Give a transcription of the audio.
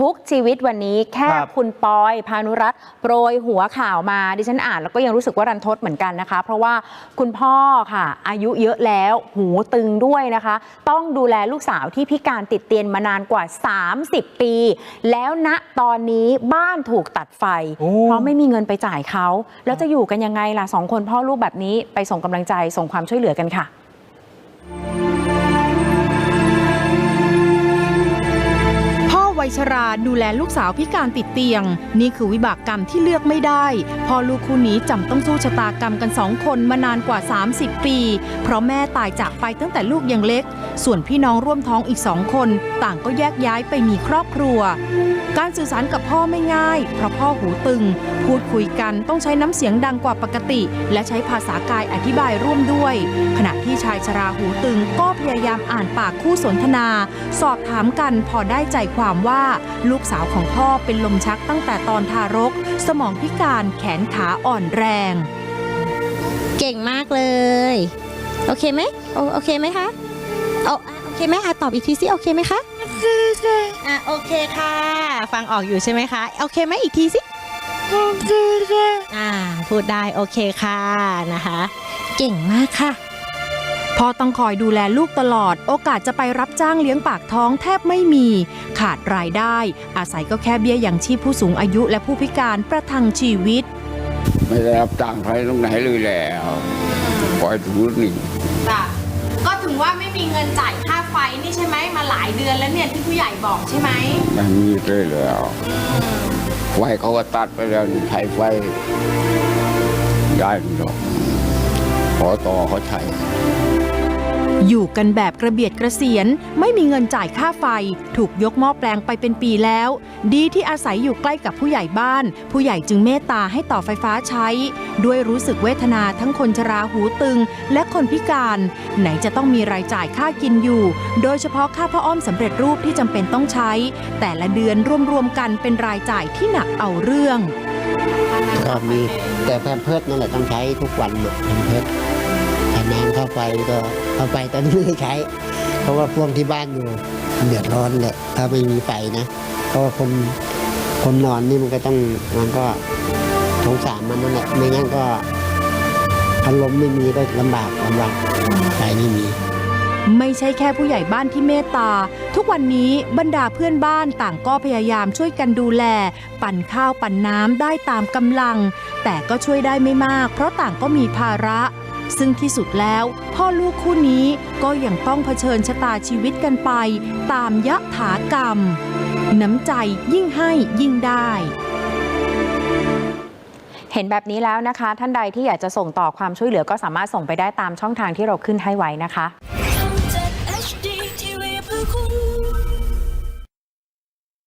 ทุกชีวิตวันนี้แค่ครับคุณปอยพานุรัตน์โปรยหัวข่าวมาดิฉันอ่านแล้วก็ยังรู้สึกว่ารันทดเหมือนกันนะคะ เพราะว่าคุณพ่อค่ะ อายุเยอะแล้วหูตึงด้วยนะคะ ต้องดูแลลูกสาวที่พิการติดเตียนมานานกว่า 30 ปี แล้วณตอนนี้บ้านถูกตัดไฟ โอ้ เพราะไม่มีเงินไปจ่ายเขา แล้วจะอยู่กันยังไงล่ะสองคนพ่อลูกแบบนี้ไปส่งกำลังใจส่งความช่วยเหลือกันค่ะ วัยชราดูแลลูกสาวพิการติดเตียง นี่คือวิบากกรรมที่เลือกไม่ได้ พอลูกคู่นี้จำต้องสู้ชะตากรรมกันสองคนมานานกว่า 30 ปี เพราะแม่ตายจากไปตั้งแต่ลูกยังเล็ก ส่วนพี่น้องร่วมท้องอีกสองคน ต่างก็แยกย้ายไปมีครอบครัว การสื่อสารกับพ่อไม่ง่าย เพราะพ่อหูตึง พูดคุยกันต้องใช้น้ำเสียงดังกว่าปกติ และใช้ภาษากายอธิบายร่วมด้วย ขณะที่ชายชราหูตึงก็พยายามอ่านปากคู่สนทนา สอบถามกันพอได้ใจความว่าลูกสาวของพ่อเป็นลมชักตั้งแต่ตอนทารก สมองพิการแขนขาอ่อนแรง เก่งมากเลย โอเคไหมโอโอเคไหมคะเอโอเคไหมอะตอบอีกทีสิโอเคไหมคะอะโอเคค่ะ ฟังออกอยู่ใช่ไหมคะโอเคไหมอีกทีสิอ่าพูดได้โอเคค่ะนะคะ เก่งมากค่ะ พ่อต้องคอยดูแลลูกตลอด โอกาสจะไปรับจ้างเลี้ยงปากท้องแทบไม่มี ขาดรายได้ อาศัยก็แค่เบี้ยยังชีพผู้สูงอายุและผู้พิการประทังชีวิต ไม่ได้รับจ้างใครตรงไหนเลยแล้วปล่อยถูหนึ่งจ้ะก็ถึงว่าไม่มีเงินจ่ายค่าไฟนี่ใช่ไหมมาหลายเดือนแล้วเนี่ยที่ผู้ใหญ่บอกใช่ไหมไม่มีเลยแล้วไฟเขาก็ตัดไปแล้วนี่ใช้ไฟย้ายไม่หรอกขอต่อเขาใช้ อยู่กันแบบกระเบียดกระเสียน ไม่มีเงินจ่ายค่าไฟ ถูกยกหม้อแปลงไปเป็นปีแล้ว ดีที่อาศัยอยู่ใกล้กับผู้ใหญ่บ้าน ผู้ใหญ่จึงเมตตาให้ต่อไฟฟ้าใช้ ด้วยรู้สึกเวทนาทั้งคนชราหูตึง และคนพิการ ไหนจะต้องมีรายจ่ายค่ากินอยู่ โดยเฉพาะค่าผ้าอ้อมสำเร็จรูปที่จำเป็นต้องใช้ แต่ละเดือนรวมๆกันเป็นรายจ่ายที่หนักเอาเรื่องก็มีแต่แพมเพิร์ดนั่นแหละต้องใช้ทุกวันหมดแพมเพิร์ด น้ำเข้าไฟก็เข้าไฟตอนนี้ไม่ได้ใช้ เพราะว่าพวกที่บ้านอยู่เดือดร้อนแหละถ้าไม่มีไฟนะเพราะว่าคนคนนอนนี่มันก็ต้องมันก็สงสารมันนั่นแหละไม่งั้นก็พัดลมไม่มีก็ลำบากลำบากไฟไม่มี ไม่ใช่แค่ผู้ใหญ่บ้านที่เมตตา ทุกวันนี้บรรดาเพื่อนบ้านต่างก็พยายามช่วยกันดูแล ปั่นข้าวปั่นน้ำได้ตามกำลัง แต่ก็ช่วยได้ไม่มาก เพราะต่างก็มีภาระ ซึ่งที่สุดแล้วพ่อลูกคู่นี้ก็ยังต้องเผชิญชะตาชีวิตกันไป ตามยะถากรรม น้ำใจยิ่งให้ยิ่งได้เห็นแบบนี้แล้วนะคะ ท่านใดที่อยากจะส่งต่อความช่วยเหลือก็สามารถส่งไปได้ตามช่องทางที่เราขึ้นให้ไว้นะคะ